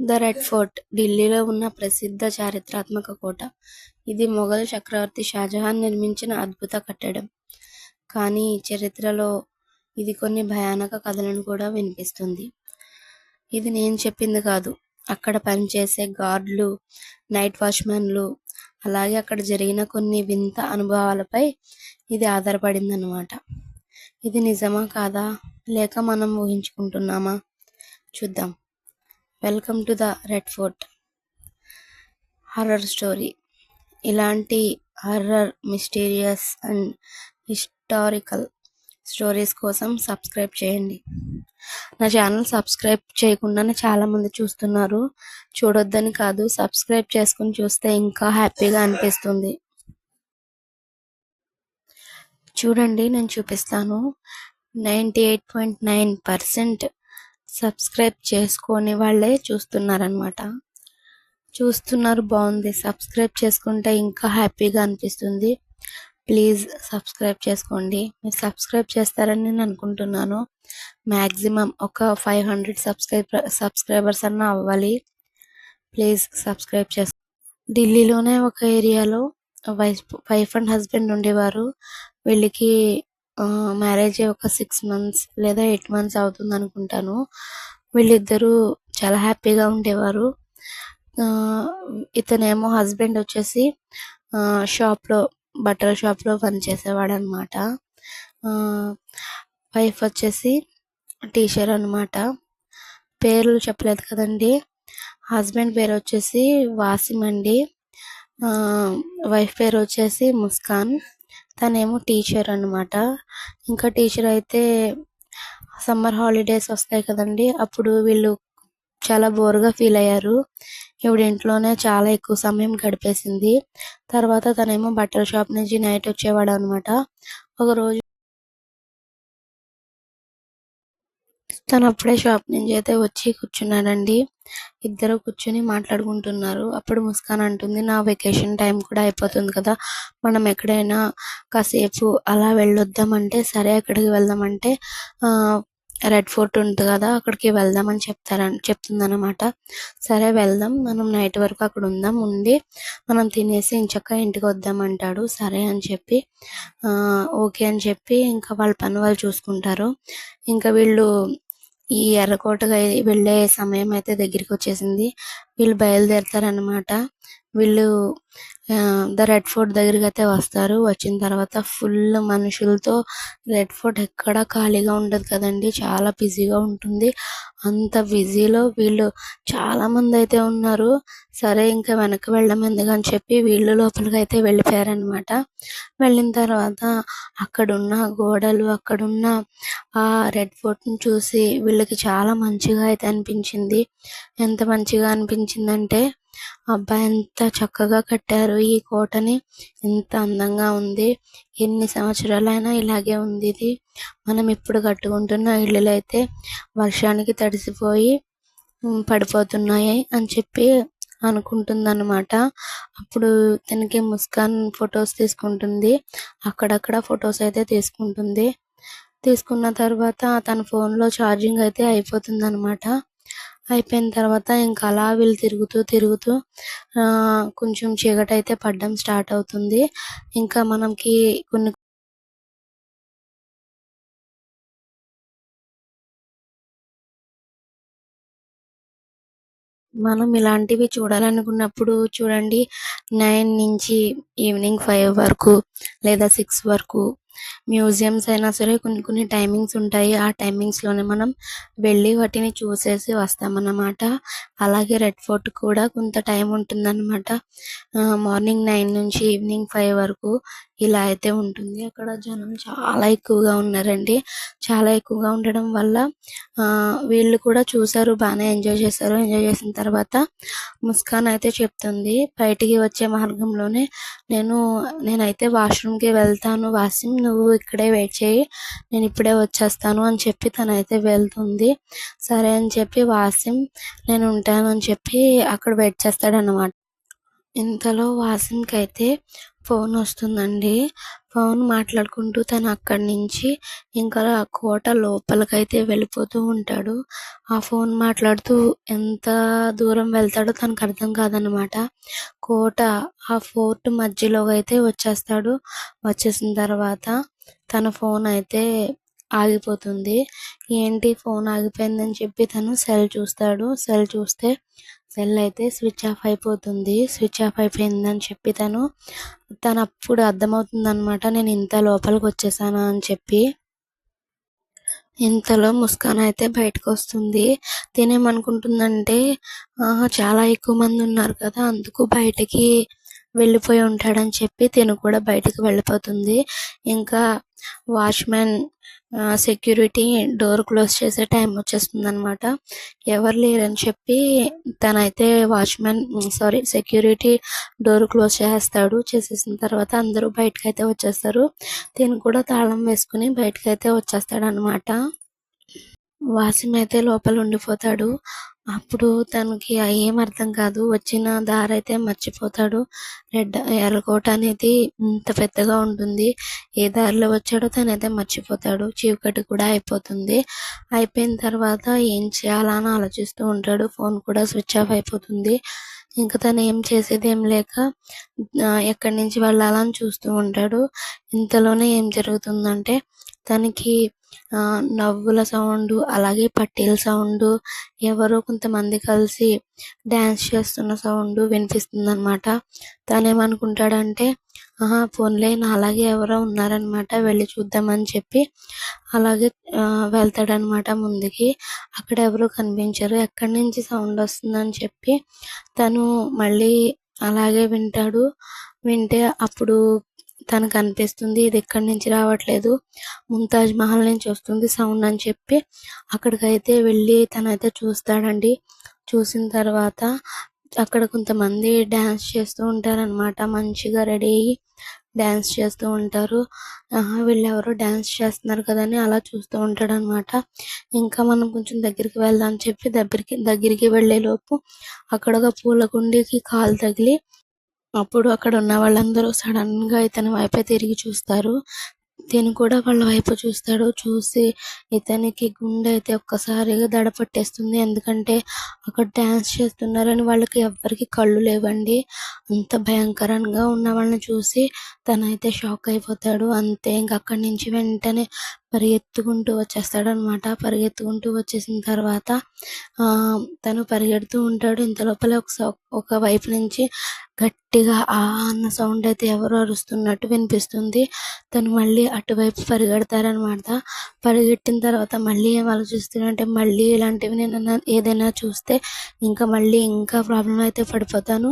The red fort ఢిల్లీలో ఉన్న ప్రసిద్ధ చారిత్రాత్మక కోట. ఇది మొఘల్ చక్రవర్తి షాజహాన్ నిర్మించిన అద్భుత కట్టడం. కానీ చరిత్రలో ఇది కొన్ని భయానక కథలను కూడా వినిపిస్తుంది. ఇది నేను చెప్పింది కాదు. అక్కడ పనిచేసే గార్డులు నైట్ వాచ్మెన్లు అలాగే అక్కడ జరిగిన కొన్ని వింత అనుభవాలపై ఇది ఆధారపడింది అన్నమాట ఇది నిజమా కాదా? లేక మనం ఊహించుకుంటున్నామా? చూద్దాం. Welcome to the Red Fort. Horror story. ఇలాంటి horror mysterious and historical stories కోసం సబ్స్క్రైబ్ చేయండి. నా ఛానల్ సబ్స్క్రైబ్ చేయకుండానే చాలామంది చూస్తున్నారు. చూడొద్దని కాదు సబ్స్క్రైబ్ చేసుకుని చూస్తే ఇంకా హ్యాపీగా అనిపిస్తుంది. చూడండి నేను చూపిస్తాను. Ninety eight point nine percent subscribe చేసుకొని వాళ్ళే చూస్తున్నారనమాట చూస్తున్నారు బాగుంది. సబ్స్క్రైబ్ చేసుకుంటే ఇంకా హ్యాపీగా అనిపిస్తుంది. ప్లీజ్ సబ్స్క్రైబ్ చేసుకోండి. మీరు సబ్స్క్రైబ్ చేస్తారని నేను అనుకుంటున్నాను. మ్యాక్సిమం ఒక ఫైవ్ హండ్రెడ్ సబ్స్క్రైబ్ సబ్స్క్రైబర్స్ అన్న అవ్వాలి. ప్లీజ్ సబ్స్క్రైబ్ చేసు ఢిల్లీలోనే ఒక ఏరియాలో వైఫ్ వైఫ్ అండ్ హస్బెండ్ ఉండేవారు. వీళ్ళకి మ్యారేజ్ ఒక సిక్స్ మంత్స్ లేదా ఎయిట్ మంత్స్ అవుతుంది అనుకుంటాను. వీళ్ళిద్దరూ చాలా హ్యాపీగా ఉండేవారు. ఇతనేమో హస్బెండ్ వచ్చేసి షాప్లో బట్టల షాప్లో పనిచేసేవాడు అనమాట వైఫ్ వచ్చేసి టీచర్ అనమాట పేర్లు చెప్పలేదు కదండి. హస్బెండ్ పేరు వచ్చేసి వాసిమ్ అండి. వైఫ్ పేరు వచ్చేసి ముస్కాన్. తనేమో టీచర్ అనమాట ఇంకా టీచర్ అయితే సమ్మర్ హాలిడేస్ వస్తాయి కదండి అప్పుడు వీళ్ళు చాలా బోర్గా ఫీల్ అయ్యారు. ఇవిడ ఇంట్లోనే చాలా ఎక్కువ సమయం గడిపేసింది. తర్వాత తనేమో బట్టల షాప్ నుంచి నైట్ వచ్చేవాడు అనమాట ఒకరోజు తను అప్పుడే షాప్ నుంచి అయితే వచ్చి కూర్చున్నాడండి. ఇద్దరు కూర్చుని మాట్లాడుకుంటున్నారు. అప్పుడు ముస్కాన్ అంటుంది నా వెకేషన్ టైం కూడా అయిపోతుంది కదా. మనం ఎక్కడైనా కాసేపు అలా వెళ్ళొద్దామంటే సరే ఎక్కడికి వెళ్దామంటే రెడ్ ఫోర్ట్ ఉంటుంది కదా అక్కడికి వెళ్దామని చెప్తారని చెప్తుందన్నమాట. సరే వెళ్దాం మనం నైట్ వరకు అక్కడ ఉందాం ఉండి మనం తినేసి ఇంచక్క ఇంటికి వద్దామంటాడు. సరే అని చెప్పి ఓకే అని చెప్పి ఇంకా వాళ్ళ పని వాళ్ళు చూసుకుంటారు. ఇంకా వీళ్ళు ఈ ఎర్రకోటగా వెళ్ళే సమయం అయితే దగ్గరికి వచ్చేసింది. వీళ్ళు బయలుదేరతారనమాట వీళ్ళు ద రెడ్ ఫోర్ట్ దగ్గరికి అయితే వస్తారు. వచ్చిన తర్వాత ఫుల్ మనుషులతో రెడ్ ఫోర్ట్ ఎక్కడ ఖాళీగా ఉండదు కదండి. చాలా బిజీగా ఉంటుంది. అంత బిజీలో వీళ్ళు చాలా మంది అయితే ఉన్నారు. సరే ఇంకా వెనక్కి వెళ్ళడం ఎందుకని చెప్పి వీళ్ళు లోపలికి అయితే వెళ్ళిపోయారనమాట వెళ్ళిన తర్వాత అక్కడున్న గోడలు అక్కడున్న ఆ రెడ్ ఫోర్ట్ని చూసి వీళ్ళకి చాలా మంచిగా అయితే అనిపించింది. ఎంత మంచిగా అనిపించిందంటే అబ్బాయి ఎంత చక్కగా కట్టారు ఈ కోటని. ఎంత అందంగా ఉంది. ఎన్ని సంవత్సరాలైనా ఇలాగే ఉంది ఇది మనం ఇప్పుడు కట్టుకుంటున్న ఇల్లులు అయితే వర్షానికి తడిసిపోయి పడిపోతున్నాయి అని చెప్పి అనుకుంటుందన్నమాట. అప్పుడు తనకి ముస్కాన్ ఫొటోస్ తీసుకుంటుంది. అక్కడక్కడ ఫొటోస్ అయితే తీసుకుంటుంది. తీసుకున్న తర్వాత తన ఫోన్లో ఛార్జింగ్ అయితే అయిపోతుంది అనమాట అయిపోయిన తర్వాత ఇంకా అలా వీళ్ళు తిరుగుతూ తిరుగుతూ కొంచెం చీకటి అయితే పడడం స్టార్ట్ అవుతుంది. ఇంకా మనకి కొన్ని మనం ఇలాంటివి చూడాలనుకున్నప్పుడు చూడండి నైన్ నుంచి ఈవినింగ్ ఫైవ్ వరకు లేదా సిక్స్ వరకు మ్యూజియంస్ అయినా సరే కొన్ని కొన్ని టైమింగ్స్ ఉంటాయి. ఆ టైమింగ్స్లోనే మనం వెళ్ళి వాటిని చూసేసి వస్తామన్నమాట. అలాగే రెడ్ ఫోర్ట్ కూడా కొంత టైం ఉంటుందన్నమాట. మార్నింగ్ నైన్ నుంచి ఈవినింగ్ ఫైవ్ వరకు ఇలా అయితే ఉంటుంది. అక్కడ జనం చాలా ఎక్కువగా ఉన్నారండి. చాలా ఎక్కువగా ఉండడం వల్ల వీళ్ళు కూడా చూసారు బాగానే ఎంజాయ్ చేశారు. ఎంజాయ్ చేసిన తర్వాత ముస్కాన్ అయితే చెప్తుంది బయటికి వచ్చే మార్గంలోనే నేను నేనైతే వాష్రూమ్కి వెళ్తాను వాసిం నువ్వు ఇక్కడే వెయిట్ చేయి. నేను ఇప్పుడే వచ్చేస్తాను అని చెప్పి తనైతే వెళ్తుంది. సరే అని చెప్పి వాసిం నేను ఉంటాను అని చెప్పి అక్కడ వెయిట్ చేస్తాడనమాట ఇంతలో వాసిన్కి అయితే ఫోన్ వస్తుందండి. ఫోన్ మాట్లాడుకుంటూ తను అక్కడి నుంచి ఇంకా కోట లోపలికైతే వెళ్ళిపోతూ ఉంటాడు. ఆ ఫోన్ మాట్లాడుతూ ఎంత దూరం వెళ్తాడో తనకు అర్థం కాదనమాట కోట ఆ ఫోర్ట్ మధ్యలో అయితే వచ్చేస్తాడు. వచ్చేసిన తర్వాత తన ఫోన్ అయితే ఆగిపోతుంది. ఏంటి ఫోన్ ఆగిపోయిందని చెప్పి తను సెల్ చూస్తాడు. సెల్ చూస్తే సెల్ అయితే స్విచ్ ఆఫ్ అయిపోతుంది. స్విచ్ ఆఫ్ అయిపోయిందని చెప్పి తను తను అప్పుడు అర్థమవుతుంది అనమాట నేను ఇంత లోపలికి వచ్చేసాను అని చెప్పి. ఇంతలో ముస్కాన్ అయితే బయటకు వస్తుంది తినేమనుకుంటుందంటే చాలా ఎక్కువ మంది ఉన్నారు కదా అందుకు బయటకి వెళ్ళిపోయి ఉంటాడని చెప్పి తిను కూడా బయటకు వెళ్ళిపోతుంది. ఇంకా వాచ్మెన్ సెక్యూరిటీ డోర్ క్లోజ్ చేసే టైం వచ్చేస్తుంది అనమాట ఎవరు లేరని చెప్పి తనైతే watchman sorry security door close చేస్తాడు చేసేసిన తర్వాత అందరూ బయటకు అయితే వచ్చేస్తారు. తిను కూడా తాళం వేసుకుని బయటకు అయితే వచ్చేస్తాడు అనమాట వాసిం అయితే లోపల ఉండిపోతాడు. అప్పుడు తనకి ఏం అర్థం కాదు. వచ్చిన దారి అయితే మర్చిపోతాడు. రెడ్ ఎర్రకోట అనేది ఇంత పెద్దగా ఉంటుంది. ఏ దారిలో వచ్చాడో తనైతే మర్చిపోతాడు. చీకటి కూడా అయిపోతుంది. అయిపోయిన తర్వాత ఏం చేయాలని ఆలోచిస్తూ ఉంటాడు. ఫోన్ కూడా స్విచ్ ఆఫ్ అయిపోతుంది. ఇంకా తను ఏం చేసేది ఏం లేక ఎక్కడి నుంచి వెళ్ళాలని చూస్తూ ఉంటాడు. ఇంతలోనే ఏం జరుగుతుందంటే తనకి నవ్వుల సౌండ్ అలాగే పట్టీల సౌండ్ ఎవరో కొంతమంది కలిసి డ్యాన్స్ చేస్తున్న సౌండ్ వినిపిస్తుంది అనమాట తనేమనుకుంటాడంటే ఆహా పోన్లే అలాగే ఎవరో ఉన్నారనమాట వెళ్ళి చూద్దామని చెప్పి అలాగే వెళ్తాడనమాట ముందుకి. అక్కడ ఎవరు కనిపించరు ఎక్కడి నుంచి సౌండ్ వస్తుందని చెప్పి తను మళ్ళీ అలాగే వింటాడు. వింటే అప్పుడు తనకు అనిపిస్తుంది ఇది ఎక్కడి నుంచి రావట్లేదు ముంతాజ్ మహల్ నుంచి వస్తుంది సౌండ్ అని చెప్పి అక్కడికైతే వెళ్ళి తనైతే చూస్తాడండి. చూసిన తర్వాత అక్కడ కొంతమంది డ్యాన్స్ చేస్తూ ఉంటారనమాట మంచిగా రెడీ అయ్యి డ్యాన్స్ చేస్తూ ఉంటారు. వీళ్ళెవరో డ్యాన్స్ చేస్తున్నారు కదని అలా చూస్తూ ఉంటాడు అనమాట ఇంకా మనం కొంచెం దగ్గరికి వెళ్దాం అని చెప్పి దగ్గరికి దగ్గరికి వెళ్ళే లోపు అక్కడ ఒక పూల కుండీకి కాలు తగిలి అప్పుడు అక్కడ ఉన్న వాళ్ళందరూ సడన్గా ఇతని వైపే తిరిగి చూస్తారు. ఇతను కూడా వాళ్ళ వైపు చూస్తాడు. చూసి ఇతనికి గుండె అయితే ఒక్కసారిగా దడ పట్టేస్తుంది. ఎందుకంటే అక్కడ డ్యాన్స్ చేస్తున్నారని వాళ్ళకి ఎవ్వరికి కళ్ళు లేవండి. అంత భయంకరంగా ఉన్న వాళ్ళని చూసి తనైతే షాక్ అయిపోతాడు. అంతే ఇంక అక్కడి నుంచి వెంటనే పరిగెత్తుకుంటూ వచ్చేస్తాడు అనమాట పరిగెత్తుకుంటూ వచ్చేసిన తర్వాత తను పరిగెడుతూ ఉంటాడు. ఇంత లోపల ఒక ఒక వైపు నుంచి గట్టిగా ఆ అన్న సౌండ్ అయితే ఎవరో అరుస్తున్నట్టు వినిపిస్తుంది. తను మళ్ళీ అటువైపు పరిగెడతారనమాట. పరిగెట్టిన తర్వాత మళ్ళీ ఏం ఆలోచిస్తున్నంటే మళ్ళీ ఇలాంటివి నేను ఏదైనా చూస్తే ఇంకా మళ్ళీ ఇంకా ప్రాబ్లం అయితే పడిపోతాను.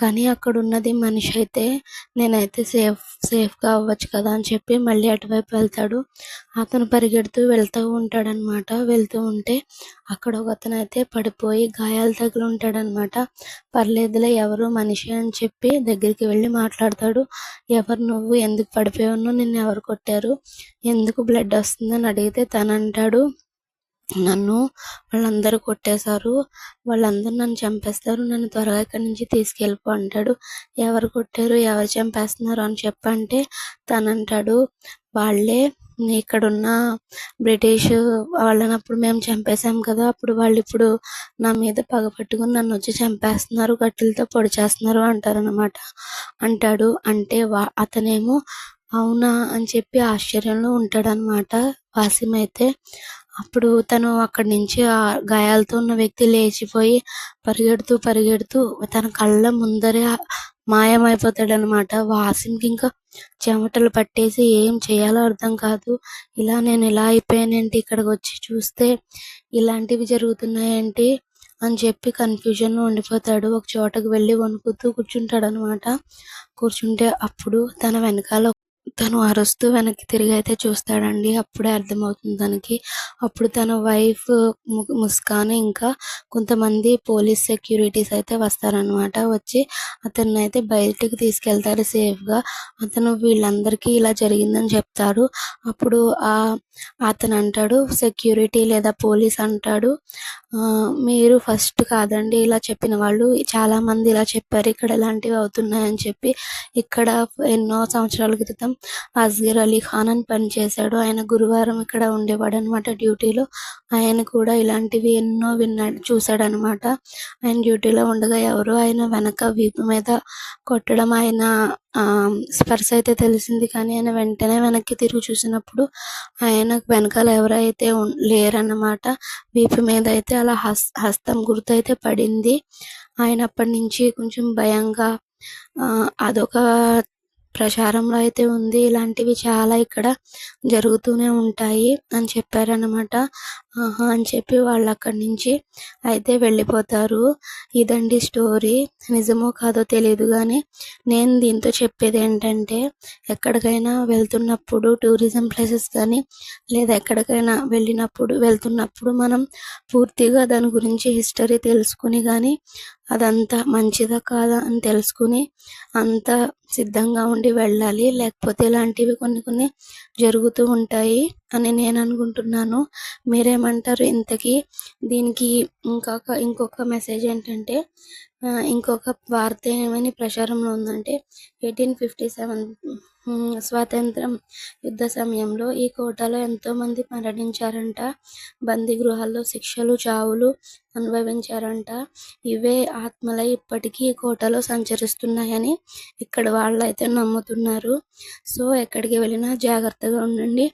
కానీ అక్కడ ఉన్నది మనిషి అయితే నేనైతే సేఫ్ సేఫ్గా అవ్వచ్చు కదా అని చెప్పి మళ్ళీ అటువైపు వెళ్తాడు. అతను పరిగెడుతూ వెళ్తూ ఉంటాడనమాట. వెళ్తూ ఉంటే అక్కడ ఒక అతను అయితే పడిపోయి గాయాలు తగిలి ఉంటాడనమాట పర్లేదులే ఎవరు మనిషి అని చెప్పి దగ్గరికి వెళ్ళి మాట్లాడతాడు. ఎవరు నువ్వు? ఎందుకు పడిపోయావు? నిన్ను ఎవరు కొట్టారు? ఎందుకు బ్లడ్ వస్తుందని అడిగితే తను అంటాడు నన్ను వాళ్ళందరూ కొట్టేశారు. వాళ్ళందరూ నన్ను చంపేస్తారు. నన్ను త్వరగా ఇక్కడి నుంచి తీసుకెళ్ళిపో అంటాడు. ఎవరు కొట్టారు? ఎవరు చంపేస్తున్నారు? అని చెప్పంటే తను అంటాడు వాళ్ళే ఇక్కడున్న బ్రిటిష్ వాళ్ళని అప్పుడు మేము చంపేశాం కదా అప్పుడు వాళ్ళు ఇప్పుడు నా మీద పగ పట్టుకుని నన్ను వచ్చి చంపేస్తున్నారు కట్టెలతో పొడి చేస్తున్నారు అంటారనమాట అంటాడు. అంటే వా అతనేమో అవునా అని చెప్పి ఆశ్చర్యంలో ఉంటాడనమాట వాసిం అయితే. అప్పుడు తను అక్కడి నుంచి ఆ గాయాలతో ఉన్న వ్యక్తి లేచిపోయి పరిగెడుతూ పరిగెడుతూ తన కళ్ళ ముందరే మాయమైపోతాడనమాట వాసిన్కి ఇంకా చెమటలు పట్టేసి ఏం చేయాలో అర్థం కాదు. ఇలా నేను ఇలా అయిపోయానంటే ఇక్కడికి వచ్చి చూస్తే ఇలాంటివి జరుగుతున్నాయేంటి అని చెప్పి కన్ఫ్యూజన్లో ఉండిపోతాడు. ఒక చోటకు వెళ్ళి వణుకుతూ కూర్చుంటాడు అనమాట కూర్చుంటే అప్పుడు తన వెనకాల తను అరుస్తూ వెనక్కి తిరిగి అయితే చూస్తాడండి. అప్పుడే అర్థమవుతుంది తనకి. అప్పుడు తన వైఫ్ ముస్కాన్ ఇంకా కొంతమంది పోలీస్ సెక్యూరిటీస్ అయితే వస్తారనమాట వచ్చి అతన్ని అయితే బయటకు తీసుకెళ్తారు సేఫ్గా. అతను వీళ్ళందరికీ ఇలా జరిగిందని చెప్తాడు. అప్పుడు ఆ అతను అంటాడు సెక్యూరిటీ లేదా పోలీస్ అంటాడు మీరు ఫస్ట్ కాదండి ఇలా చెప్పిన వాళ్ళు. చాలా మంది ఇలా చెప్పారు. ఇక్కడ ఇలాంటివి అవుతున్నాయని చెప్పి ఇక్కడ ఎన్నో సంవత్సరాల క్రితం అస్గర్ అలీ ఖాన్ అని పనిచేశాడు ఆయన గురువారం ఇక్కడ ఉండేవాడు అనమాట డ్యూటీలో. ఆయన కూడా ఇలాంటివి ఎన్నో విన్నాడు చూశాడు అనమాట ఆయన డ్యూటీలో ఉండగా ఎవరో ఆయన వెనక వీపు మీద కొట్టడం ఆయన ఆ, స్పర్శ అయితే తెలిసింది. కానీ ఆయన వెంటనే వెనక్కి తిరిగి చూసినప్పుడు ఆయన వెనకాల ఎవరైతే లేరన్నమాట వీపు మీద అయితే అలా హస్ హస్తం గుర్తు అయితే పడింది. ఆయన అప్పటి నుంచి కొంచెం భయంగా ఆ, అదొక ప్రచారంలో అయితే ఉంది. ఇలాంటివి చాలా ఇక్కడ జరుగుతూనే ఉంటాయి అని చెప్పారనమాట ఆహా అని చెప్పి వాళ్ళు అక్కడి నుంచి అయితే వెళ్ళిపోతారు. ఇదండి స్టోరీ. నిజమో కాదో తెలియదు కానీ నేను దీంతో చెప్పేది ఏంటంటే ఎక్కడికైనా వెళ్తున్నప్పుడు టూరిజం ప్లేసెస్ కానీ లేదా ఎక్కడికైనా వెళ్ళినప్పుడు వెళ్తున్నప్పుడు మనం పూర్తిగా దాని గురించి హిస్టరీ తెలుసుకుని కానీ అదంతా మంచిదా కాదా అని తెలుసుకుని అంత సిద్ధంగా ఉండి వెళ్ళాలి. లేకపోతే ఇలాంటివి కొన్ని కొన్ని జరుగుతూ ఉంటాయి. అని నేను అనుకుంటున్నాను. మీరేమంటారు? ఇంతకీ దీనికి ఇంకొక ఇంకొక మెసేజ్ ఏంటంటే ఆ, ఇంకొక వార్త ఏమని ప్రచారంలో ఉందంటే ఎయిటీన్ ఫిఫ్టీ సెవెన్ స్వాతంత్రం యుద్ధ సమయంలో ఈ కోటలో ఎంతోమంది మరణించారంట. బందీ గృహాల్లో శిక్షలు చావులు అనుభవించారంట. ఇవే ఆత్మలై ఇప్పటికీ ఈ కోటలో సంచరిస్తున్నాయని ఇక్కడ వాళ్ళు అయితే నమ్ముతున్నారు. సో ఎక్కడికి వెళ్ళినా జాగ్రత్తగా ఉండండి.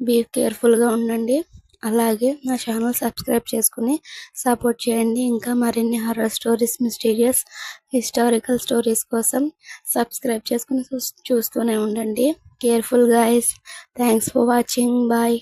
బీ కేర్ఫుల్గా ఉండండి. అలాగే నా ఛానల్ సబ్స్క్రైబ్ చేసుకుని సపోర్ట్ చేయండి. ఇంకా మరిన్ని horror stories mysterious historical stories కోసం సబ్స్క్రైబ్ చేసుకుని చూస్తూనే ఉండండి. Careful guys thanks for watching bye